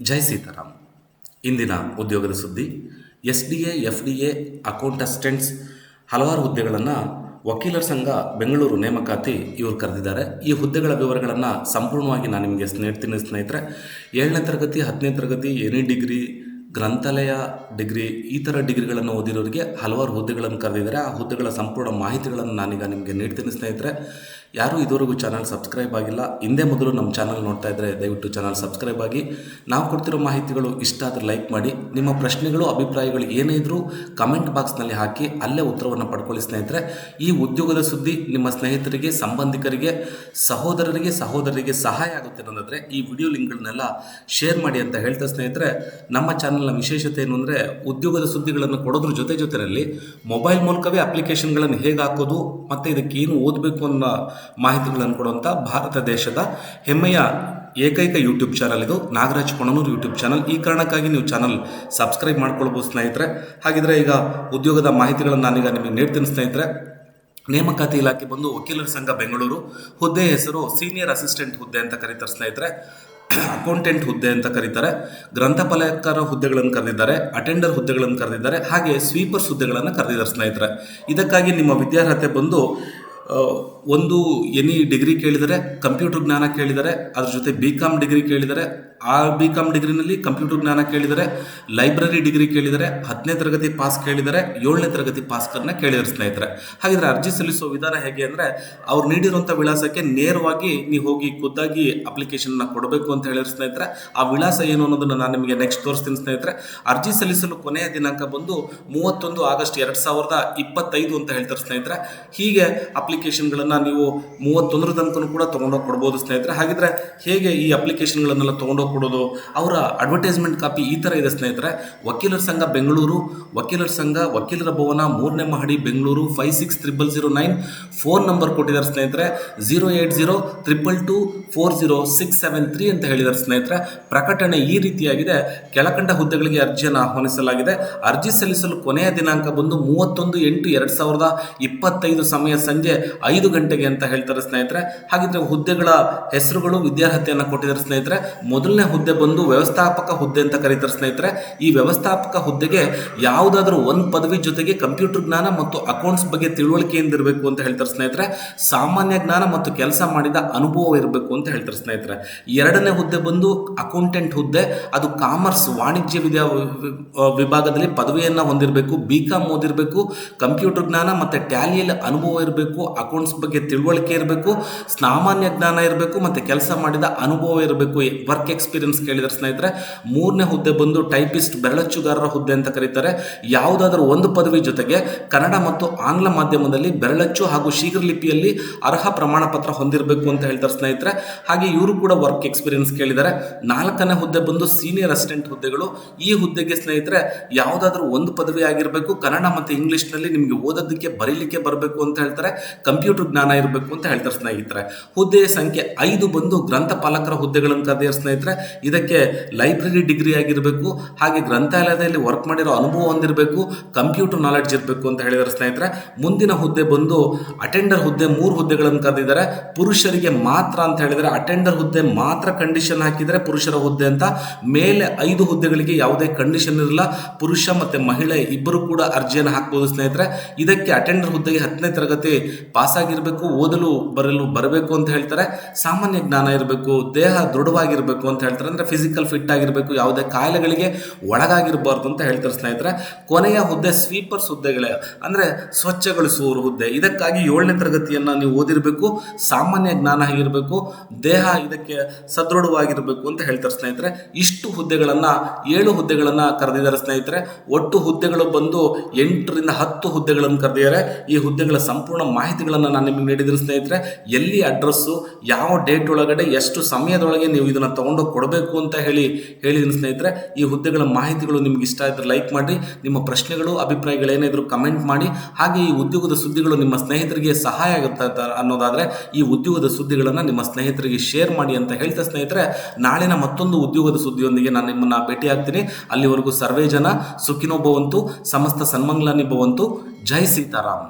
ಜೈ ಸೀತಾರಾಮ್. ಇಂದಿನ ಉದ್ಯೋಗದ ಸುದ್ದಿ, S D A, F D A accountants ಹಲವಾರು ಹುದ್ದೆಗಳನ್ನು ವಕೀಲರ ಸಂಘ ಬೆಂಗಳೂರು ನೇಮಕಾತಿ ಇವರು ಕರೆದಿದ್ದಾರೆ. ಈ ಹುದ್ದೆಗಳ ವಿವರಗಳನ್ನು ಸಂಪೂರ್ಣವಾಗಿ ನಾನು ನಿಮಗೆ ನೀಡ್ತೀನಿ ಸ್ನೇಹಿತರೆ, ಏಳನೇ ತರಗತಿ, ಹತ್ತನೇ ತರಗತಿ ಎನಿ ಡಿಗ್ರಿ, ಗ್ರಂಥಾಲಯ ಡಿಗ್ರಿ, ಈ ಥರ ಡಿಗ್ರಿಗಳನ್ನು ಓದಿರೋರಿಗೆ ಹಲವಾರು ಹುದ್ದೆಗಳನ್ನು ಕರೆದಿದ್ದಾರೆ. ಆ ಹುದ್ದೆಗಳ ಸಂಪೂರ್ಣ ಮಾಹಿತಿಗಳನ್ನು ನಾನೀಗ ನಿಮಗೆ ನೀಡ್ತೀನಿ ಸ್ನೇಹಿತರೆ. ಯಾರೂ ಇದುವರೆಗೂ ಚಾನಲ್ ಸಬ್ಸ್ಕ್ರೈಬ್ ಆಗಿಲ್ಲ, ಹಿಂದೆ ಮೊದಲು ನಮ್ಮ ಚಾನಲ್ ನೋಡ್ತಾ ಇದ್ದರೆ ದಯವಿಟ್ಟು ಚಾನಲ್ ಸಬ್ಸ್ಕ್ರೈಬ್ ಆಗಿ. ನಾವು ಕೊಡ್ತಿರೋ ಮಾಹಿತಿಗಳು ಇಷ್ಟ ಆದರೆ ಲೈಕ್ ಮಾಡಿ. ನಿಮ್ಮ ಪ್ರಶ್ನೆಗಳು, ಅಭಿಪ್ರಾಯಗಳು ಏನೇ ಇದ್ದರೂ ಕಮೆಂಟ್ ಬಾಕ್ಸ್ನಲ್ಲಿ ಹಾಕಿ, ಅಲ್ಲೇ ಉತ್ತರವನ್ನು ಪಡ್ಕೊಳ್ಳಿ ಸ್ನೇಹಿತರೆ. ಈ ಉದ್ಯೋಗದ ಸುದ್ದಿ ನಿಮ್ಮ ಸ್ನೇಹಿತರಿಗೆ, ಸಂಬಂಧಿಕರಿಗೆ, ಸಹೋದರರಿಗೆ ಸಹೋದರರಿಗೆ ಸಹಾಯ ಆಗುತ್ತೆ ಅನ್ನೋದಾದರೆ ಈ ವಿಡಿಯೋ ಲಿಂಕ್ಗಳನ್ನೆಲ್ಲ ಶೇರ್ ಮಾಡಿ ಅಂತ ಹೇಳ್ತಾ ಸ್ನೇಹಿತರೆ. ನಮ್ಮ ಚಾನಲ್ನ ವಿಶೇಷತೆ ಏನು ಅಂದರೆ ಉದ್ಯೋಗದ ಸುದ್ದಿಗಳನ್ನು ಕೊಡೋದ್ರ ಜೊತೆ ಜೊತೆಯಲ್ಲಿ ಮೊಬೈಲ್ ಮೂಲಕವೇ ಅಪ್ಲಿಕೇಶನ್ಗಳನ್ನು ಹೇಗೆ ಹಾಕೋದು ಮತ್ತು ಏನು ಓದಬೇಕು ಅನ್ನೋ ಮಾಹಿತಿಗಳನ್ನು ಕೊಡುವಂಥ ಭಾರತ ದೇಶದ ಹೆಮ್ಮೆಯ ಏಕೈಕ ಯೂಟ್ಯೂಬ್ ಚಾನಲ್ ಇದು. ನಾಗರಾಜ್ ಕೊಣನೂರು ಯೂಟ್ಯೂಬ್ ಚಾನಲ್ ಈ ಕಾರಣಕ್ಕಾಗಿ ನೀವು ಚಾನಲ್ ಸಬ್ಸ್ಕ್ರೈಬ್ ಮಾಡ್ಕೊಳ್ಬೋದು ಸ್ನೇಹಿತರೆ. ಹಾಗಿದ್ರೆ ಈಗ ಉದ್ಯೋಗದ ಮಾಹಿತಿಗಳನ್ನು ನಾನೀಗ ನಿಮಗೆ ನೀಡ್ತೀನಿ ಸ್ನೇಹಿತರೆ. ನೇಮಕಾತಿ ಇಲಾಖೆ ಬಂದು ವಕೀಲರ ಸಂಘ ಬೆಂಗಳೂರು. ಹುದ್ದೆ ಹೆಸರು ಸೀನಿಯರ್ ಅಸಿಸ್ಟೆಂಟ್ ಹುದ್ದೆ ಅಂತ ಕರೀತಾರೆ ಸ್ನೇಹಿತರೆ. ಅಕೌಂಟೆಂಟ್ ಹುದ್ದೆ ಅಂತ ಕರೀತಾರೆ. ಗ್ರಂಥಪಾಲಕರ ಹುದ್ದೆಗಳನ್ನು ಕರೆದಿದ್ದಾರೆ. ಅಟೆಂಡರ್ ಹುದ್ದೆಗಳನ್ನು ಕರೆದಿದ್ದಾರೆ. ಹಾಗೆ ಸ್ವೀಪರ್ಸ್ ಹುದ್ದೆಗಳನ್ನು ಕರೆದಿದ್ದಾರೆ ಸ್ನೇಹಿತರೆ. ಇದಕ್ಕಾಗಿ ನಿಮ್ಮ ವಿದ್ಯಾರ್ಹತೆ ಬಂದು ಒಂದು ಎನಿ ಡಿಗ್ರಿ ಕೇಳಿದರೆ ಕಂಪ್ಯೂಟರ್ ಜ್ಞಾನ ಕೇಳಿದರೆ ಅದ್ರ ಜೊತೆ ಬಿ ಕಾಮ್ ಡಿಗ್ರಿ ಕೇಳಿದರೆ ಆ ಬಿ ಕಾಮ್ ಡಿಗ್ರಿನಲ್ಲಿ ಕಂಪ್ಯೂಟರ್ ಜ್ಞಾನ ಕೇಳಿದರೆ ಲೈಬ್ರರಿ ಡಿಗ್ರಿ ಕೇಳಿದರೆ, ಹತ್ತನೇ ತರಗತಿ ಪಾಸ್ ಕೇಳಿದರೆ, ಏಳನೇ ತರಗತಿ ಪಾಸ್ಕರ್ನ ಕೇಳಿದರೆ ಸ್ನೇಹಿತರೆ. ಹಾಗಿದ್ರೆ ಅರ್ಜಿ ಸಲ್ಲಿಸೋ ವಿಧಾನ ಹೇಗೆ ಅಂದರೆ, ಅವ್ರು ನೀಡಿರುವಂಥ ವಿಳಾಸಕ್ಕೆ ನೇರವಾಗಿ ನೀವು ಹೋಗಿ ಖುದ್ದಾಗಿ ಅಪ್ಲಿಕೇಶನ್ನ ಕೊಡಬೇಕು ಅಂತ ಹೇಳಿದ್ರೆ ಸ್ನೇಹಿತರೆ, ಆ ವಿಳಾಸ ಏನು ಅನ್ನೋದನ್ನು ನಾನು ನಿಮಗೆ ನೆಕ್ಸ್ಟ್ ತೋರಿಸ್ತೀನಿ ಸ್ನೇಹಿತರೆ. ಅರ್ಜಿ ಸಲ್ಲಿಸಲು ಕೊನೆಯ ದಿನಾಂಕ ಬಂದು ಮೂವತ್ತೊಂದು ಆಗಸ್ಟ್ ಎರಡು ಸಾವಿರದ ಇಪ್ಪತ್ತೈದು ಅಂತ ಹೇಳ್ತಾರೆ ಸ್ನೇಹಿತರೆ. ಹೀಗೆ ಅಪ್ಲಿಕೇಶನ್ಗಳನ್ನು ನೀವು ಮೂವತ್ತೊಂದರ ತನಕ ಕೂಡ ತೊಗೊಂಡೋಗಿ ಕೊಡ್ಬೋದು ಸ್ನೇಹಿತರೆ. ಹಾಗಿದ್ರೆ ಹೇಗೆ ಈ ಅಪ್ಲಿಕೇಶನ್ಗಳನ್ನೆಲ್ಲ ತೊಗೊಂಡೋಗಿ ಕೊಡೋದು ಅವರ ಅಡ್ವರ್ಟೈಸ್ಮೆಂಟ್ ಕಾಪಿ ಈ ಥರ ಇದೆ ಸ್ನೇಹಿತರೆ. ವಕೀಲರ ಸಂಘ ಬೆಂಗಳೂರು, ವಕೀಲರ ಸಂಘ, ವಕೀಲರ ಭವನ, ಮೂರನೇ ಮಹಡಿ Bengaluru five six triple zero nine phone number ಕೊಟ್ಟಿದ್ದಾರೆ ಸ್ನೇಹಿತರೆ. Zero eight zero triple two four zero six seven three ಅಂತ ಹೇಳಿದ್ದಾರೆ ಸ್ನೇಹಿತರೆ. ಪ್ರಕಟಣೆ ಈ ರೀತಿಯಾಗಿದೆ. ಕೆಳಕಂಡ ಹುದ್ದೆಗಳಿಗೆ ಅರ್ಜಿಯನ್ನು ಆಹ್ವಾನಿಸಲಾಗಿದೆ. ಅರ್ಜಿ ಸಲ್ಲಿಸಲು ಕೊನೆಯ ದಿನಾಂಕ ಬಂದು ಮೂವತ್ತೊಂದು ಎಂಟು ಎರಡು ಸಾವಿರದ ಇಪ್ಪತ್ತೈದು ಸಮಯ ಸಂಜೆ ಐದು ಗಂಟೆಗೆ ಅಂತ ಹೇಳ್ತಾರೆ ಸ್ನೇಹಿತರೆ. ಹಾಗಿದ್ರೆ ಹುದ್ದೆಗಳ ಹೆಸರುಗಳು, ವಿದ್ಯಾರ್ಹತೆಯನ್ನು ಕೊಟ್ಟಿದ್ದಾರೆ ಸ್ನೇಹಿತರೆ. ಮೊದಲನೇ ಹುದ್ದೆ ಬಂದು ವ್ಯವಸ್ಥಾಪಕ ಹುದ್ದೆ ಅಂತ ಕರೀತಾರೆ ಸ್ನೇಹಿತರೆ. ಈ ವ್ಯವಸ್ಥಾಪಕ ಹುದ್ದೆಗೆ ಯಾವುದಾದ್ರೂ ಒಂದು ಪದವಿ ಜೊತೆಗೆ ಕಂಪ್ಯೂಟರ್ ಜ್ಞಾನ ಮತ್ತು ಅಕೌಂಟ್ಸ್ ಬಗ್ಗೆ ತಿಳುವಳಿಕೆಯಿಂದ ಇರಬೇಕು ಅಂತ ಹೇಳ್ತಾರೆ ಸ್ನೇಹಿತರೆ. ಸಾಮಾನ್ಯ ಜ್ಞಾನ ಮತ್ತು ಕೆಲಸ ಮಾಡಿದ ಅನುಭವ ಇರಬೇಕು ಅಂತ ಹೇಳ್ತಾರೆ ಸ್ನೇಹಿತರೆ. ಎರಡನೇ ಹುದ್ದೆ ಬಂದು ಅಕೌಂಟೆಂಟ್ ಹುದ್ದೆ, ಅದು ಕಾಮರ್ಸ್ ವಾಣಿಜ್ಯ ವಿದ್ಯಾ ವಿಭಾಗದಲ್ಲಿ ಪದವಿಯನ್ನು ಹೊಂದಿರಬೇಕು ಬಿ ಕಾಮ್ ಓದಿರಬೇಕು, ಕಂಪ್ಯೂಟರ್ ಜ್ಞಾನ ಮತ್ತು ಟ್ಯಾಲಿಯಲ್ಲಿ ಅನುಭವ ಇರಬೇಕು ಅಕೌಂಟ್ಸ್ ಬಗ್ಗೆ ತಿಳುವಳಿಕೆ ಇರಬೇಕು, ಸಾಮಾನ್ಯ ಜ್ಞಾನ ಇರಬೇಕು, ಮತ್ತು ಕೆಲಸ ಮಾಡಿದ ಅನುಭವ ಇರಬೇಕು ವರ್ಕ್ ಎಕ್ಸ್ಪೀರಿಯನ್ಸ್ ಕೇಳಿದರೆ ಸ್ನೇಹಿತರೆ, ಮೂರನೇ ಹುದ್ದೆ ಬಂದು ಟೈಪಿಸ್ಟ್ ಬೆರಳಚ್ಚುಗಾರರ ಹುದ್ದೆ ಅಂತ ಕರೀತಾರೆ. ಯಾವುದಾದ್ರೂ ಒಂದು ಪದವಿ ಜೊತೆಗೆ ಕನ್ನಡ ಮತ್ತು ಆಂಗ್ಲ ಮಾಧ್ಯಮದಲ್ಲಿ ಬೆರಳಚ್ಚು ಹಾಗೂ ಶೀಘ್ರ ಲಿಪಿಯಲ್ಲಿ ಅರ್ಹ ಪ್ರಮಾಣ ಪತ್ರ ಹೊಂದಿರಬೇಕು ಅಂತ ಹೇಳ್ತಾರೆ ಸ್ನೇಹಿತರೆ. ಹಾಗೆ ಇವರು ಕೂಡ ವರ್ಕ್ ಎಕ್ಸ್ಪೀರಿಯನ್ಸ್ ಕೇಳಿದ್ದಾರೆ ನಾಲ್ಕನೇ ಹುದ್ದೆ ಬಂದು ಸೀನಿಯರ್ ಅಸಿಸ್ಟೆಂಟ್ ಹುದ್ದೆಗಳು. ಈ ಹುದ್ದೆಗೆ ಸ್ನೇಹಿತರೆ, ಯಾವುದಾದ್ರೂ ಒಂದು ಪದವಿ ಆಗಿರಬೇಕು, ಕನ್ನಡ ಮತ್ತು ಇಂಗ್ಲಿಷ್ನಲ್ಲಿ ನಿಮಗೆ ಓದೋದಕ್ಕೆ, ಬರೀಲಿಕ್ಕೆ ಬರಬೇಕು ಅಂತ ಹೇಳ್ತಾರೆ. ಕಂಪ್ಯೂಟರ್ ಜ್ಞಾನ ಇರಬೇಕು ಅಂತ ಹೇಳ್ತಾರೆ ಸ್ನೇಹಿತರೆ. ಹುದ್ದೆಯ ಸಂಖ್ಯೆ ಐದು ಬಂದು ಗ್ರಂಥಪಾಲಕರ ಹುದ್ದೆಗಳನ್ನು ಕರೆದಿದ್ದಾರೆ ಸ್ನೇಹಿತರೆ. ಇದಕ್ಕೆ ಲೈಬ್ರರಿ ಡಿಗ್ರಿ ಆಗಿರಬೇಕು, ಹಾಗೆ ಗ್ರಂಥಾಲಯದಲ್ಲಿ ವರ್ಕ್ ಮಾಡಿರೋ ಅನುಭವ ಹೊಂದಿರಬೇಕು ಕಂಪ್ಯೂಟರ್ ನಾಲೆಡ್ಜ್ ಇರಬೇಕು ಅಂತ ಹೇಳಿದ್ರೆ ಸ್ನೇಹಿತರೆ. ಮುಂದಿನ ಹುದ್ದೆ ಬಂದು ಅಟೆಂಡರ್ ಹುದ್ದೆ ಮೂರು ಹುದ್ದೆಗಳನ್ನು ಕರೆದಿದ್ದಾರೆ. ಪುರುಷರಿಗೆ ಮಾತ್ರ ಅಂತ ಹೇಳಿದರೆ ಅಟೆಂಡರ್ ಹುದ್ದೆ ಮಾತ್ರ ಕಂಡೀಷನ್ ಹಾಕಿದರೆ ಪುರುಷರ ಹುದ್ದೆ ಅಂತ. ಮೇಲೆ ಐದು ಹುದ್ದೆಗಳಿಗೆ ಯಾವುದೇ ಕಂಡೀಷನ್ ಇರಲ್ಲ. ಪುರುಷ ಮತ್ತು ಮಹಿಳೆ ಇಬ್ಬರು ಕೂಡ ಅರ್ಜಿಯನ್ನು ಹಾಕ್ಬೋದು ಸ್ನೇಹಿತರೆ. ಇದಕ್ಕೆ ಅಟೆಂಡರ್ ಹುದ್ದೆಗೆ ಹತ್ತನೇ ತರಗತಿ ಪಾಸ್ ಆಗಿರಬೇಕು, ಓದಲು ಬರಲು ಬರಬೇಕು ಅಂತ ಹೇಳ್ತಾರೆ. ಸಾಮಾನ್ಯ ಜ್ಞಾನ ಇರಬೇಕು, ದೇಹ ದೃಢವಾಗಿರಬೇಕು ಅಂತ ಹೇಳ್ತಾರೆ ಅಂದರೆ ಫಿಸಿಕಲ್ ಫಿಟ್ ಆಗಿರಬೇಕು, ಯಾವುದೇ ಕಾಯಿಲೆಗಳಿಗೆ ಒಳಗಾಗಿರಬಾರ್ದು ಅಂತ ಹೇಳ್ತಾರೆ ಸ್ನೇಹಿತರೆ. ಕೊನೆಯ ಹುದ್ದೆ ಸ್ವೀಪರ್ಸ್ ಹುದ್ದೆಗಳೇ. ಅಂದರೆ ಸ್ವಚ್ಛಗೊಳಿಸುವವರು ಹುದ್ದೆ. ಇದಕ್ಕಾಗಿ ಏಳನೇ ತರಗತಿಯನ್ನು ನೀವು ಓದಿರಬೇಕು, ಸಾಮಾನ್ಯ ಜ್ಞಾನ ಆಗಿರಬೇಕು, ದೇಹ ಇದಕ್ಕೆ ಸದೃಢವಾಗಿರಬೇಕು ಅಂತ ಹೇಳ್ತಾರೆ ಸ್ನೇಹಿತರೆ. ಇಷ್ಟು ಹುದ್ದೆಗಳನ್ನು, ಏಳು ಹುದ್ದೆಗಳನ್ನು ಕರೆದಿದ್ದಾರೆ ಸ್ನೇಹಿತರೆ. ಒಟ್ಟು ಹುದ್ದೆಗಳು ಬಂದು ಎಂಟರಿಂದ ಹತ್ತು ಹುದ್ದೆಗಳನ್ನು ಕರೆದಿದ್ದಾರೆ. ಈ ಹುದ್ದೆಗಳ ಸಂಪೂರ್ಣ ಮಾಹಿತಿಗಳನ್ನು ನಾನು ನಿಮಗೆ ನೀಡಿದ್ದೀನಿ ಸ್ನೇಹಿತರೆ. ಎಲ್ಲಿ ಅಡ್ರೆಸ್ಸು ಯಾವ ಡೇಟ್ ಒಳಗಡೆ, ಎಷ್ಟು ಸಮಯದೊಳಗೆ ನೀವು ಇದನ್ನು ತೊಗೊಂಡೋಗಿ ಕೊಡಬೇಕು ಅಂತ ಹೇಳಿ ಹೇಳಿದ್ದೀನಿ ಸ್ನೇಹಿತರೆ, ಈ ಹುದ್ದೆಗಳ ಮಾಹಿತಿಗಳು ನಿಮ್ಗೆ ಇಷ್ಟ ಇದ್ದರೆ ಲೈಕ್ ಮಾಡಿ ನಿಮ್ಮ ಪ್ರಶ್ನೆಗಳು, ಅಭಿಪ್ರಾಯಗಳು ಅಭಿಪ್ರಾಯಗಳೇನಿದ್ರು ಕಮೆಂಟ್ ಮಾಡಿ, ಹಾಗೆ ಈ ಉದ್ಯೋಗದ ಸುದ್ದಿಗಳು ನಿಮ್ಮ ಸ್ನೇಹಿತರಿಗೆ ಸಹಾಯ ಆಗುತ್ತೆ ಅನ್ನೋದಾದರೆ, ಈ ಉದ್ಯೋಗದ ಸುದ್ದಿಗಳನ್ನು ನಿಮ್ಮ ಸ್ನೇಹಿತರಿಗೆ ಶೇರ್ ಮಾಡಿ ಅಂತ ಹೇಳ್ತಾ ಸ್ನೇಹಿತರೆ, ನಾಳಿನ ಮತ್ತೊಂದು ಉದ್ಯೋಗದ ಸುದ್ದಿಯೊಂದಿಗೆ ನಾನು ನಿಮ್ಮನ್ನು ಭೇಟಿ ಆಗ್ತೀನಿ ಅಲ್ಲಿವರೆಗೂ ಸರ್ವೇ ಜನ, ಸುಖಿನೋ ಭವಂತು, ಸಮಸ್ತ ಸನ್ಮಂಗ್ಲಾನಿ ಭವಂತು, ಜೈ ಸೀತಾರಾಮ್.